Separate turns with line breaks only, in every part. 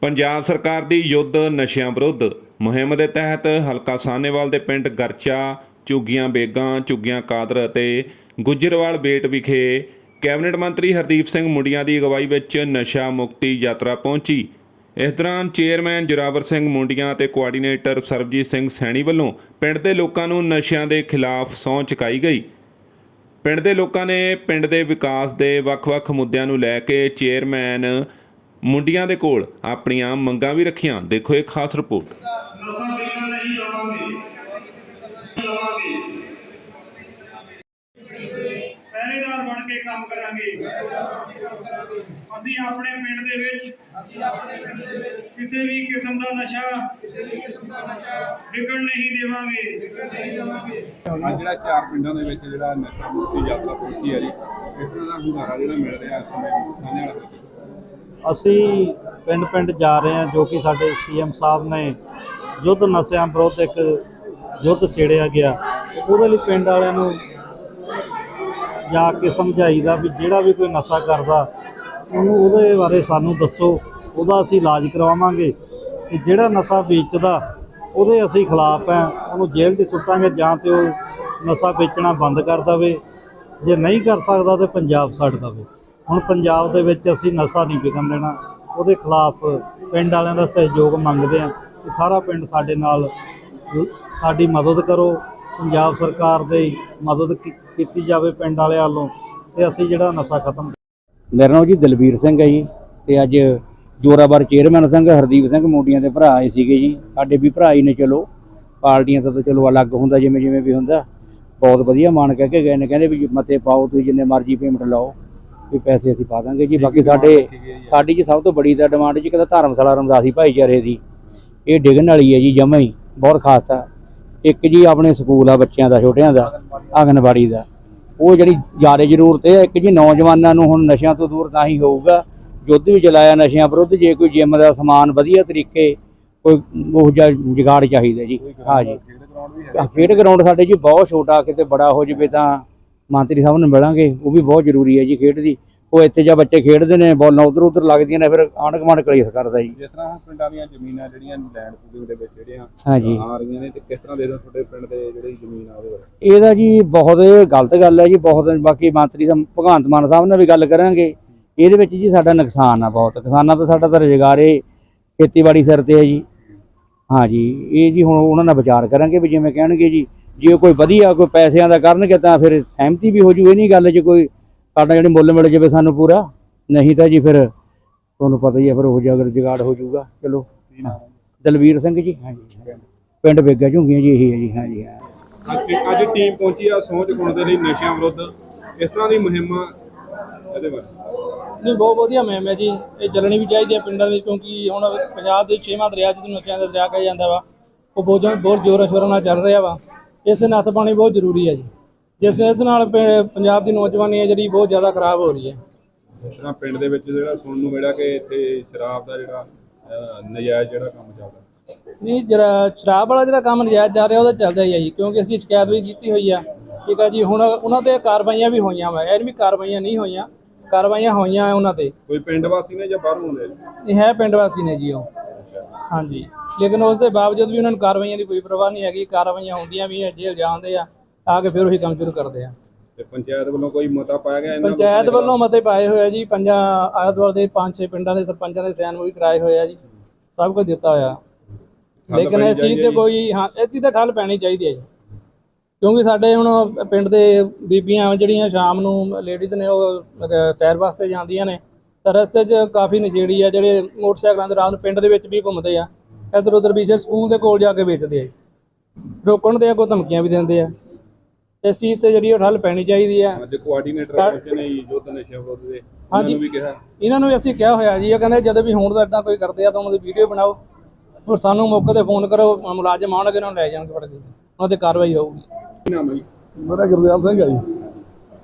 ਪੰਜਾਬ ਸਰਕਾਰ ਦੀ ਯੁੱਧ ਨਸ਼ਿਆਂ ਵਿਰੁੱਧ ਮੁਹਿੰਮ ਦੇ ਤਹਿਤ ਹਲਕਾ ਸਾਹਨੇਵਾਲ ਦੇ ਪਿੰਡ ਗਰਚਾ, ਝੁੱਗੀਆਂ ਬੇਗਾਂ, ਝੁੱਗੀਆਂ ਕਾਦਰ ਅਤੇ ਗੁੱਜਰਵਾਲ ਬੇਟ ਵਿਖੇ ਕੈਬਨਿਟ ਮੰਤਰੀ ਹਰਦੀਪ ਸਿੰਘ ਮੁੰਡੀਆਂ ਦੀ ਅਗਵਾਈ ਵਿੱਚ ਨਸ਼ਾ ਮੁਕਤੀ ਯਾਤਰਾ ਪਹੁੰਚੀ। ਇਸ ਦੌਰਾਨ ਚੇਅਰਮੈਨ ਜੁਰਾਵਰ ਸਿੰਘ ਮੁੰਡੀਆਂ ਅਤੇ ਕੋਆਰਡੀਨੇਟਰ ਸਰਬਜੀਤ ਸਿੰਘ ਸੈਣੀ ਵੱਲੋਂ ਪਿੰਡ ਦੇ ਲੋਕਾਂ ਨੂੰ ਨਸ਼ਿਆਂ ਦੇ ਖਿਲਾਫ ਸਹੁੰ ਚੁਕਾਈ ਗਈ। ਪਿੰਡ ਦੇ ਲੋਕਾਂ ਨੇ ਪਿੰਡ ਦੇ ਵਿਕਾਸ ਦੇ ਵੱਖ-ਵੱਖ ਮੁੱਦਿਆਂ ਨੂੰ ਲੈ ਕੇ ਚੇਅਰਮੈਨ ਮੁੰਡੀਆਂ ਦੇ ਕੋਲ ਆਪਣੀਆਂ ਮੰਗਾਂ ਵੀ ਰੱਖੀਆਂ। ਦੇਖੋ ਇਹ ਖਾਸ ਰਿਪੋਰਟ।
ਨਸ਼ਾ ਵੇਚਣਾ ਨਹੀਂ ਜਾਵਾਂਗੇ।
ਪਹਿਰੇਦਾਰ ਬਣ ਕੇ ਕੰਮ ਕਰਾਂਗੇ। ਅਸੀਂ ਆਪਣੇ ਪਿੰਡ ਦੇ ਵਿੱਚ ਕਿਸੇ ਵੀ ਕਿਸਮ ਦਾ ਨਸ਼ਾ ਵਿਕਣ ਨਹੀਂ ਦੇਵਾਂਗੇ।
ਅੱਜ ਜਿਹੜਾ ਚਾਰ ਪਿੰਡਾਂ ਦੇ ਵਿੱਚ ਜਿਹੜਾ ਨਸ਼ਾ ਮੁਕਤੀ ਯਾਤਰਾ ਪਹੁੰਚੀ ਹੈ ਜੀ ਇਸ ਤਰ੍ਹਾਂ ਦਾ ਹੁੰਗਾਰਾ ਜਿਹੜਾ ਮਿਲ ਰਿਹਾ ਇਸ ਸਮੇਂ ਸਾਹਮਣੇ ਵਾਲਾ ਵਿੱਚ।
ਅਸੀਂ ਪਿੰਡ ਪਿੰਡ ਜਾ ਰਹੇ ਹਾਂ, ਜੋ ਕਿ ਸਾਡੇ ਸੀਐਮ ਸਾਹਿਬ ਨੇ ਯੁੱਧ ਨਸ਼ਿਆਂ ਵਿਰੁੱਧ ਇੱਕ ਯੁੱਧ ਛੇੜਿਆ ਗਿਆ। ਉਹਦੇ ਲਈ ਪਿੰਡ ਵਾਲਿਆਂ ਨੂੰ ਜਾ ਕੇ ਸਮਝਾਈਦਾ ਵੀ ਜਿਹੜਾ ਵੀ ਕੋਈ ਨਸ਼ਾ ਕਰਦਾ, ਉਹਨੂੰ ਉਹਦੇ ਬਾਰੇ ਸਾਨੂੰ ਦੱਸੋ, ਉਹਦਾ ਅਸੀਂ ਇਲਾਜ ਕਰਵਾਵਾਂਗੇ। ਤੇ ਜਿਹੜਾ ਨਸ਼ਾ ਵੇਚਦਾ, ਉਹਦੇ ਅਸੀਂ ਖਿਲਾਫ ਹੈ, ਉਹਨੂੰ ਜੇਲ੍ਹ 'ਚ ਸੁੱਟਾਂਗੇ ਜਾਂ ਤੇ ਉਹ ਨਸ਼ਾ ਵੇਚਣਾ ਬੰਦ ਕਰ ਦੇਵੇ। ਜੇ ਨਹੀਂ ਕਰ ਸਕਦਾ ਤੇ ਪੰਜਾਬ ਛੱਡ ਦੇਵੇ। ਹੁਣ ਪੰਜਾਬ ਦੇ ਵਿੱਚ ਅਸੀਂ ਨਸ਼ਾ ਨਹੀਂ ਵਿਕਣ ਦੇਣਾ। ਉਹਦੇ ਖਿਲਾਫ ਪਿੰਡ ਵਾਲਿਆਂ ਦਾ ਸਹਿਯੋਗ ਮੰਗਦੇ ਆ ਕਿ ਸਾਰਾ ਪਿੰਡ ਸਾਡੇ ਨਾਲ ਸਾਡੀ ਮਦਦ ਕਰੋ। ਪੰਜਾਬ ਸਰਕਾਰ ਦੇ ਮਦਦ ਕੀਤੀ ਜਾਵੇ ਪਿੰਡ ਵਾਲਿਆਂ ਵੱਲੋਂ ਤੇ ਅਸੀਂ ਜਿਹੜਾ ਨਸ਼ਾ ਖਤਮ
ਮੇਰਾ ਨਾਮ ਜੀ ਦਲਬੀਰ ਸਿੰਘ ਹੈ ਜੀ ਤੇ ਅੱਜ ਜੋਰਾਵਰ ਚੇਅਰਮੈਨ ਸਿੰਘ ਹਰਦੀਪ ਸਿੰਘ ਮੋਡੀਆਂ ਦੇ ਭਰਾ ਆਏ ਸੀਗੇ ਜੀ। ਸਾਡੇ ਵੀ ਭਰਾ ਹੀ ਨੇ ਚਲੋ। ਪਾਰਟੀਆਂ ਤੋਂ ਤਾਂ ਚਲੋ ਅਲੱਗ ਹੁੰਦਾ ਜਿਵੇਂ ਜਿਵੇਂ ਵੀ ਹੁੰਦਾ। ਬਹੁਤ ਵਧੀਆ ਮਾਣ ਕਹਿ ਕੇ ਗਏ ਨੇ। ਕਹਿੰਦੇ ਵੀ ਮਤੇ ਪਾਓ, ਤੁਸੀਂ ਜਿੰਨੇ ਮਰਜ਼ੀ ਪੇਮੈਂਟ ਲਾਓ। ਵੀ ਪੈਸੇ ਅਸੀਂ ਪਾ ਦਾਂਗੇ ਜੀ। ਬਾਕੀ ਸਾਡੇ ਸਾਡੀ ਜੀ ਸਭ ਤੋਂ ਬੜੀ ਤਾਂ ਡਿਮਾਂਡ ਜੀ ਕਿਦਾ ਧਰਮਸ਼ਾਲਾ ਰਮਦਾਸੀ ਭਾਈਚਾਰੇ ਦੀ। ਇਹ ਡਿੱਗਣ ਵਾਲੀ ਹੈ ਜੀ ਜਮਾਂ ਹੀ ਬਹੁਤ ਖਾਸ ਆ ਇੱਕ ਜੀ ਆਪਣੇ ਸਕੂਲ ਆ ਬੱਚਿਆਂ ਦਾ ਛੋਟਿਆਂ ਦਾ ਆਂਗਨਵਾੜੀ ਦਾ। ਉਹ ਜਿਹੜੀ ਜ਼ਿਆਦਾ ਜ਼ਰੂਰਤ ਹੈ ਇੱਕ ਜੀ ਨੌਜਵਾਨਾਂ ਨੂੰ ਹੁਣ ਨਸ਼ਿਆਂ ਤੋਂ ਦੂਰ ਤਾਂ ਹੀ ਹੋਊਗਾ। ਯੁੱਧ ਵੀ ਚਲਾਇਆ ਨਸ਼ਿਆਂ ਵਿਰੁੱਧ ਜੇ ਕੋਈ ਜਿਮ ਦਾ ਸਮਾਨ ਵਧੀਆ ਤਰੀਕੇ ਕੋਈ ਉਹ ਜਿਹਾ ਜੁਗਾੜ ਚਾਹੀਦਾ ਜੀ। ਹਾਂ ਜੀ। ਖੇਡ ਗਰਾਊਂਡ ਸਾਡੇ ਜੀ ਬਹੁਤ ਛੋਟਾ ਕਿਤੇ ਬੜਾ ਹੋ ਜਵੇ ਤਾਂ ਮੰਤਰੀ ਸਾਹਿਬ ਨੂੰ ਮਿਲਾਂਗੇ ਉਹ ਵੀ ਬਹੁਤ ਜ਼ਰੂਰੀ ਹੈ ਜੀ ਖੇਡ ਦੀ। ਉਹ ਇੱਥੇ ਜਾਂ ਬੱਚੇ ਖੇਡਦੇ ਨੇ ਬੋਲਾਂ ਉਧਰ ਉਧਰ ਲੱਗਦੀਆਂ ਨੇ ਫਿਰ ਆਂਢ ਗੁਆਂਢ ਕਲੇਸ਼ ਕਰਦਾ ਜੀ।
ਜਿਸ ਤਰ੍ਹਾਂ ਪਿੰਡਾਂ ਦੀਆਂ ਜ਼ਮੀਨਾਂ ਜਿਹੜੀਆਂ ਲੈਂਡ ਪੂਲਿੰਗ ਦੇ ਵਿੱਚ ਜਿਹੜੀਆਂ
ਹਾਂਜੀ।
ਆ ਰਹੀਆਂ ਨੇ ਤੇ ਕਿਸ ਤਰ੍ਹਾਂ ਦੇ ਦੋ ਤੁਹਾਡੇ ਪਿੰਡ ਦੇ ਜਿਹੜੀ ਜ਼ਮੀਨ ਆ ਉਹਦੇ ਬਾਰੇ?
ਇਹਦਾ ਜੀ ਬਹੁਤ ਗਲਤ ਗੱਲ ਹੈ ਜੀ ਬਹੁਤ ਬਾਕੀ ਮੰਤਰੀ ਸਾਹਿਬ ਭਗਵੰਤ ਮਾਨ ਸਾਹਿਬ ਨਾਲ ਵੀ ਗੱਲ ਕਰਾਂਗੇ। ਇਹਦੇ ਵਿੱਚ ਜੀ ਸਾਡਾ ਨੁਕਸਾਨ ਆ ਬਹੁਤ। ਕਿਸਾਨਾਂ ਦਾ ਸਾਡਾ ਤਾਂ ਰੁਜ਼ਗਾਰੇ ਖੇਤੀਬਾੜੀ ਸਿਰ ਤੇ ਹੈ ਜੀ। ਹਾਂ ਜੀ ਇਹ ਜੀ ਹੁਣ ਉਹਨਾਂ ਨਾਲ ਵਿਚਾਰ ਕਰਾਂਗੇ ਵੀ ਜਿਵੇਂ ਕਹਿਣਗੇ ਜੀ ਜੇ ਕੋਈ ਵਧੀਆ ਕੋਈ ਪੈਸਿਆਂ ਦਾ ਕਰਨਗੇ ਤਾਂ ਫਿਰ ਸਹਿਮਤੀ ਵੀ ਹੋ ਜੂ ਇਹ ਨਹੀਂ ਗੱਲ ਜੇ ਕੋਈ ਸਾਡਾ ਜਿਹੜੀ ਮੁੱਲ ਮਿਲ ਜਾਵੇ ਸਾਨੂੰ ਪੂਰਾ। ਨਹੀਂ ਤਾਂ ਜੀ ਫਿਰ ਤੁਹਾਨੂੰ ਪਤਾ ਹੀ ਹੈ ਫਿਰ ਉਹ ਜਿਹਾ ਅਗਰ ਜੁਗਾੜ ਹੋ ਜਾਊਗਾ ਚਲੋ। ਦਲਵੀਰ ਸਿੰਘ ਜੀ। ਹਾਂਜੀ ਪਿੰਡ ਬੇਗਾ ਝੁੰਗੀਆਂ ਜੀ ਇਹੀ ਹੈ ਜੀ। ਹਾਂਜੀ ਹਾਂ।
ਅੱਜ ਟੀਮ ਪਹੁੰਚੀ ਆ ਸਹੁੰ ਚੁਕਾਉਣ ਦੇ ਲਈ ਨਸ਼ਿਆਂ ਵਿਰੁੱਧ। ਇਸ ਤਰ੍ਹਾਂ ਦੀ ਮੁਹਿੰਮ ਇਹਦੇ ਬਾਰੇ
ਨਹੀਂ ਬਹੁਤ ਵਧੀਆ ਮੁਹਿੰਮ ਹੈ ਜੀ। ਇਹ ਚੱਲਣੀ ਵੀ ਚਾਹੀਦੀ ਹੈ ਪਿੰਡਾਂ ਵਿੱਚ ਕਿਉਂਕਿ ਹੁਣ ਪੰਜਾਬ ਦੇ ਛੇਵਾਂ ਦਰਿਆ ਜਿਹਨੂੰ ਨਸ਼ਿਆਂ ਦਾ ਦਰਿਆ ਕਿਹਾ ਜਾਂਦਾ ਵਾ ਉਹ ਬਹੁਤ ਬਹੁਤ ਜ਼ੋਰਾਂ ਸ਼ੋਰਾਂ ਨਾਲ ਚੱਲ ਰਿਹਾ ਵਾ। ਇਸ ਨੱਥ ਪਾਣੀ ਬਹੁਤ ਜ਼ਰੂਰੀ ਹੈ ਜੀ। ਜਿਸ ਇਸ ਨਾਲ ਪ- ਪੰਜਾਬ ਦੀ ਨੌਜਵਾਨੀ ਹੈ ਜਿਹੜੀ ਬਹੁਤ ਜ਼ਿਆਦਾ ਖਰਾਬ ਹੋ ਰਹੀ ਹੈ।
ਇਸ ਤਰ੍ਹਾਂ ਪਿੰਡ ਦੇ ਵਿੱਚ ਜਿਹੜਾ ਸੁਣਨ ਨੂੰ ਮਿਲਿਆ ਕਿ ਇੱਥੇ ਸ਼ਰਾਬ ਦਾ ਜਿਹੜਾ ਅਹ, ਨਜਾਇਜ਼ ਜਿਹੜਾ ਕੰਮ ਚੱਲਦਾ
ਨਹੀਂ ਜਿਹੜਾ ਸ਼ਰਾਬ ਵਾਲਾ ਜਿਹੜਾ ਕੰਮ ਨਜਾਇਜ਼ ਜਾ ਰਿਹਾ ਉਹਦਾ ਚੱਲਦਾ ਹੀ ਹੈ ਜੀ ਕਿਉਂਕਿ ਅਸੀਂ ਸ਼ਿਕਾਇਤ ਵੀ ਕੀਤੀ ਹੋਈ ਆ। ਠੀਕ ਹੈ ਜੀ ਹੁਣ ਉਹਨਾਂ ਤੇ ਕਾਰਵਾਈਆਂ ਵੀ ਹੋਈਆਂ ਵਾ ਇਹ ਵੀ ਕਾਰਵਾਈਆਂ ਨਹੀਂ ਹੋਈਆਂ। ਕਾਰਵਾਈਆਂ ਹੋਈਆਂ ਉਹਨਾਂ ਤੇ।
ਕੋਈ ਪਿੰਡ ਵਾਸੀ ਨੇ ਜਾਂ ਬਾਹਰੋਂ ਆਉਂਦੇ ਨੇ
ਇਹ ਹੈ ਪਿੰਡ ਵਾਸੀ ਨੇ ਜੀ ਉਹ। ਹਾਂਜੀ। ਲੇਕਿਨ ਉਸ ਦੇ ਬਾਵਜੂਦ ਵੀ ਉਹਨਾਂ ਨੂੰ ਕਾਰਵਾਈਆਂ ਦੀ ਕੋਈ ਪਰਵਾਹ ਨਹੀਂ ਹੈਗੀ ਕਾਰਵਾਈਆਂ ਹੁੰਦੀਆਂ ਵੀ ਹੈ ਜੇਲ੍ਹ ਜਾਂਦੇ ਆ ਆ ਕੇ ਫਿਰ ਉਹੀ ਕੰਮ ਸ਼ੁਰੂ ਕਰਦੇ ਆ।
ਤੇ ਪੰਚਾਇਤ ਵੱਲੋਂ ਕੋਈ ਮਤਾ ਪਾਇਆ ਗਿਆ ਇਹਨਾਂ
ਪੰਚਾਇਤ
ਲੋਕਾਂ ਦੇ
ਵੱਲੋਂ ਮਤੇ ਪਾਏ ਹੋਏ ਆ ਜੀ ਪੰਜਾਂ ਆਲੇ ਦੁਆਲੇ ਦੇ ਪੰਜ ਛੇ ਪਿੰਡਾਂ ਦੇ ਸਰਪੰਚਾਂ ਦੇ ਸੈਨ ਵੀ ਕਰਾਏ ਹੋਏ ਆ ਜੀ ਸਭ ਕੁਝ ਦਿੱਤਾ ਹੋਇਆ। ਲੇਕਿਨ ਇਸ ਚੀਜ਼ ਤੇ ਕੋਈ ਹਾਂ ਇਸ ਚੀਜ਼ ਤੇ ਠੱਲ ਪੈਣੀ ਚਾਹੀਦੀ ਹੈ ਜੀ। ਕਿਉਂਕਿ ਸਾਡੇ ਹੁਣ ਪਿੰਡ ਦੇ ਬੀਬੀਆਂ ਜਿਹੜੀਆਂ ਸ਼ਾਮ ਨੂੰ ਲੇਡੀਜ਼ ਨੇ ਉਹ ਅਹ, ਸੈਰ ਵਾਸਤੇ ਜਾਂਦੀਆਂ ਨੇ ਤਾਂ ਰਸਤੇ 'ਚ ਕਾਫੀ ਨਸ਼ੇੜੀ ਆ ਜਿਹੜੇ ਮੋਟਰਸਾਈਕਲਾਂ ਦੇ ਰਾਤ ਨੂੰ ਪਿੰਡ ਦੇ ਵਿੱਚ ਵੀ ਘੁੰਮਦੇ ਆ। ਇੱਧਰ ਉੱਧਰ ਵੀ ਜੇ ਸਕੂਲ ਦੇ ਕੋਲ ਜਾ ਕੇ ਵੇਚਦੇ ਆ। ਰੋਕਣ ਦੇ ਅੱਗੋਂ ਧਮਕੀਆਂ ਵੀ ਦਿੰਦੇ ਆ। ਇਸ ਚੀਜ਼ ਤੇ ਜਿਹੜੀ ਉਹ ਠੱਲ ਪੈਣੀ ਚਾਹੀਦੀ ਆ।
ਅੱਜ ਕੋਆਰਡੀਨੇਟਰ ਪਹੁੰਚੇ ਨੇ ਜੀ ਯੁੱਧ ਨਸ਼ਿਆਂ ਵਿਰੁੱਧ ਦੇ
ਹਾਂਜੀ।
ਨੂੰ ਵੀ ਕਿਹਾ।
ਇਹਨਾਂ ਨੂੰ ਵੀ ਅਸੀਂ ਕਿਹਾ ਹੋਇਆ ਜੀ ਇਹ ਕਹਿੰਦੇ ਜਦੋਂ ਵੀ ਹੁਣ ਦਾ ਇਦਾਂ ਕੋਈ ਕਰਦੇ ਆ ਤਾਂ ਉਹਨਾਂ ਦੀ ਵੀਡੀਓ ਬਣਾਓ। ਔਰ ਸਾਨੂੰ ਮੌਕੇ ਤੇ ਫੋਨ ਕਰੋ ਮੁਲਾਜ਼ਮ ਆਉਣਗੇ ਉਹਨਾਂ ਨੂੰ ਲੈ ਜਾਣਗੇ ਫੜ ਕੇ। ਉਹਨਾਂ ਤੇ ਕਾਰਵਾਈ ਹੋਊਗੀ।
ਨਾਮ ਹੈ ਜੀ?
ਮੇਰਾ ਗੁਰਦੇਵ ਸਿੰਘ ਹੈ ਜੀ।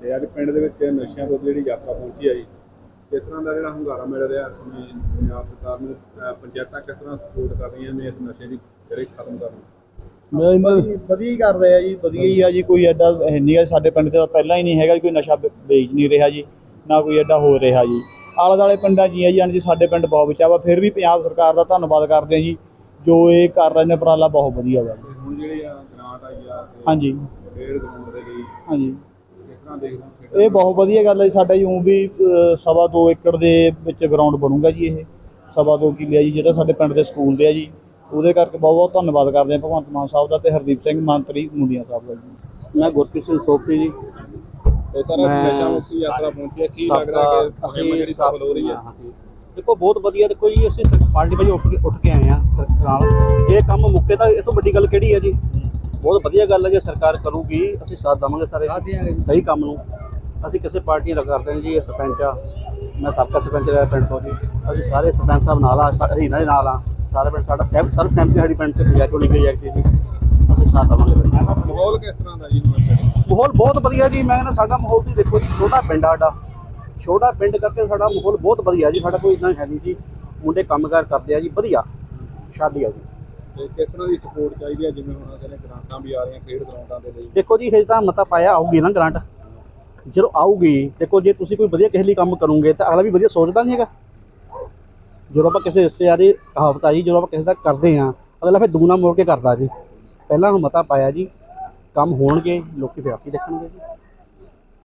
ਤੇ ਅੱਜ ਪਿੰਡ ਦੇ ਵਿੱਚ ਨਸ਼ਿਆਂ ਵਿਰੁੱਧ ਜਿਹੜੀ ਯਾਤਰਾ ਪਹੁੰਚੀ ਆ ਜੀ ਕਿਸ ਤਰ੍ਹਾਂ ਦਾ ਜਿਹੜਾ ਹੁੰਗਾਰਾ ਮਿਲ ਰਿਹਾ ਇਸ ਸਮੇਂ ਪੰਜਾਬ ਸਰਕਾਰ ਨੂੰ ਅਹ ਪੰਚਾਇਤਾਂ ਕਿਸ ਤਰ੍ਹਾਂ ਸਪੋਰਟ ਕਰ ਰਹੀਆਂ ਨੇ ਇਸ ਨਸ਼ੇ ਦੀ ਜਿਹੜੇ ਖਤਮ ਕਰਨ ਨੂੰ
ਮੈਂ ਇਹਨਾਂ
ਵਧੀਆ ਹੀ ਕਰ ਰਿਹਾ ਜੀ ਵਧੀਆ ਹੀ ਆ ਜੀ ਕੋਈ ਐਡਾ ਹੈ ਨਹੀਂ ਆ ਸਾਡੇ ਪਿੰਡ ਤੇ ਤਾਂ ਪਹਿਲਾਂ ਹੀ ਨਹੀਂ ਹੈਗਾ ਕੋਈ ਨਸ਼ਾ ਵੇ- ਵੇਚ ਨਹੀਂ ਰਿਹਾ ਜੀ ਨਾ ਕੋਈ ਐਡਾ ਹੋ ਰਿਹਾ ਜੀ। ਆਲੇ ਦਾਲੇ ਪਿੰਡਾਂ 'ਚ ਹੀ ਆ ਜੀ ਹਾਂਜੀ ਸਾਡੇ ਪਿੰਡ ਬਹੁਤ ਬਚਾ ਵਾ ਫਿਰ ਵੀ ਪੰਜਾਬ ਸਰਕਾਰ ਦਾ ਧੰਨਵਾਦ ਕਰਦੇ ਜੀ ਜੋ ਇਹ ਕਰ ਰਹੇ ਨੇ ਉਪਰਾਲਾ ਬਹੁਤ ਵਧੀਆ ਵਾ।
ਤੇ ਹੁਣ ਜਿਹੜੀ ਆ ਗ੍ਰਾਂਟ ਆਈ ਆ ਤੇ
ਹਾਂਜੀ।
ਖੇਡ ਗਰਾਊਂਡ ਦੇ ਲਈ
ਹਾਂਜੀ।
ਕਿਸ ਤਰ੍ਹਾਂ ਦੇਖਦੇ ਹੋ?
ਇਹ ਬਹੁਤ ਵਧੀਆ ਗੱਲ ਹੈ ਜੀ। ਸਾਡਾ ਜੀ ਊਂ ਵੀ ਸਵਾ ਦੋ ਏਕੜ ਦੇ ਵਿੱਚ ਗਰਾਊਂਡ ਬਣੂਗਾ ਜੀ ਇਹ। ਸਵਾ ਦੋ ਕਿੱਲੇ ਆ ਜੀ ਜਿਹੜਾ ਸਾਡੇ ਪਿੰਡ ਦੇ ਸਕੂਲ ਦੇ ਆ ਜੀ। ਉਹਦੇ ਕਰਕੇ ਬਹੁਤ ਬਹੁਤ ਧੰਨਵਾਦ ਕਰਦੇ ਆ ਭਗਵੰਤ ਮਾਨ ਸਾਹਿਬ ਦਾ ਤੇ ਹਰਦੀਪ ਸਿੰਘ ਮੰਤਰੀ ਮੁੰਡੀਆਂ ਸਾਹਿਬ ਦਾ ਜੀ।
ਮੈਂ ਗੁਰਪ੍ਰੀਤ ਸਿੰਘ ਸੋਪੀ ਜੀ।
ਤੇ ਸਰ
ਮੈਂ
ਨਸ਼ਾ ਮੁਕਤੀ ਯਾਤਰਾ ਪਹੁੰਚੀ ਹੈ। ਕੀ ਲੱਗ ਰਿਹਾ ਕਿ ਮੁਹਿੰਮ ਜਿਹੜੀ ਸਫਲ ਹੋ ਰਹੀ ਹੈ?
ਦੇਖੋ ਬਹੁਤ ਵਧੀਆ ਦੇਖੋ ਜੀ ਅਸੀਂ ਪਾਰਟੀ ਵਜੋਂ ਉੱਠ ਕੇ ਉੱਠ ਕੇ ਆਏ ਆ ਨਾਲ। ਇਹ ਕੰਮ ਮੁੱਕੇ ਤਾਂ ਇਹ ਤੋਂ ਵੱਡੀ ਗੱਲ ਕਿਹੜੀ ਹੈ ਜੀ? ਬਹੁਤ ਵਧੀਆ ਗੱਲ ਹੈ ਜੇ ਸਰਕਾਰ ਕਰੂਗੀ ਅਸੀਂ ਸਾਥ ਦੇਵਾਂਗੇ ਸਾਰੇ। ਸਹੀ ਕੰਮ ਨੂੰ। ਅਸੀਂ ਕਿਸੇ ਪਾਰਟੀ ਦਾ ਕਰਦੇ ਹਾਂ ਜੀ ਇਹ ਸਰਪੰਚ ਆ। ਮੈਂ ਸਾਬਕਾ ਸਰਪੰਚ ਰਿਹਾ ਪਿੰਡ ਤੋਂ ਜੀ। ਅਸੀਂ ਸਾਰੇ ਸਰਪੰਚ ਸਾਹਿਬ ਨਾਲ ਆ ਅਸੀਂ ਇਹਨਾਂ ਦੇ ਨਾਲ ਆ। ਸਾਰੇ ਪਿੰਡ ਸਾਡਾ ਸਹਿਬ ਸਰਵ ਸਹਿਮਤੀ ਸਾਡੀ ਪਿੰਡ ਤੇ ਪੰਜਾਬ ਚੋਂ ਗਈ ਹੈ ਜੀ। ਅਸੀਂ ਸਾਥ ਦਾ।
ਮਾਹੌਲ ਕਿਸ ਤਰ੍ਹਾਂ ਦਾ ਜੀ
ਮਾਹੌਲ ਬਹੁਤ ਵਧੀਆ ਜੀ। ਮੈਂ ਕਹਿੰਦਾ ਸਾਡਾ ਮਾਹੌਲ ਵੀ ਦੇਖੋ ਜੀ ਛੋਟਾ ਪਿੰਡ ਆ ਸਾਡਾ। ਛੋਟਾ ਪਿੰਡ ਕਰਕੇ ਸਾਡਾ ਮਾਹੌਲ ਬਹੁਤ ਵਧੀਆ ਜੀ। ਸਾਡਾ ਕੋਈ ਇਦਾਂ ਹੈ ਨਹੀਂ ਜੀ। ਮੁੰਡੇ ਕੰਮਕਾਰ ਕਰਦੇ ਆ ਜੀ ਵਧੀਆ। ਸ਼ਾਦੀ ਆ ਜੀ।
ਤੇ ਕਿਸ ਤਰ੍ਹਾਂ ਦੀ ਸਪੋਰਟ ਚਾਹੀਦੀ ਹੈ? ਜਿਵੇਂ ਹੁਣ ਕਹਿੰਦੇ ਗ੍ਰਾਂਟਾਂ ਵੀ ਆ ਰਹੀਆਂ ਖੇਡ ਗਰਾਊਂਡਾਂ ਦੇ ਲਈ।
ਦੇਖੋ ਜੀ ਹਜੇ ਤਾਂ ਮਤਾ ਪਾਇਆ ਆਊਗੀ ਨਾ ਗ੍ਰਾਂਟ ਜਦੋਂ ਆਊਗੀ, ਦੇਖੋ ਜੇ ਤੁਸੀਂ ਕੋਈ ਵਧੀਆ ਕਿਸੇ ਲਈ ਕੰਮ ਕਰੋਗੇ ਤਾਂ ਅਗਲਾ ਵੀ ਵਧੀਆ ਸੋਚਦਾ ਨਹੀਂ ਹੈਗਾ। ਜਦੋਂ ਆਪਾਂ ਕਿਸੇ ਰਿਸ਼ਤੇਦਾਰੀ ਕਹਾਵਤ ਆ ਜੀ, ਜਦੋਂ ਆਪਾਂ ਕਿਸੇ ਦਾ ਕਰਦੇ ਆ ਅਗਲਾ ਫਿਰ ਦੂਣਾ ਮੋੜ ਕੇ ਕਰਦਾ ਜੀ। ਪਹਿਲਾਂ ਮਤਾ ਪਾਇਆ ਜੀ, ਕੰਮ ਹੋਣਗੇ, ਲੋਕੀ ਫਿਰ ਆਪੀ ਦੇਖਣਗੇ ਜੀ।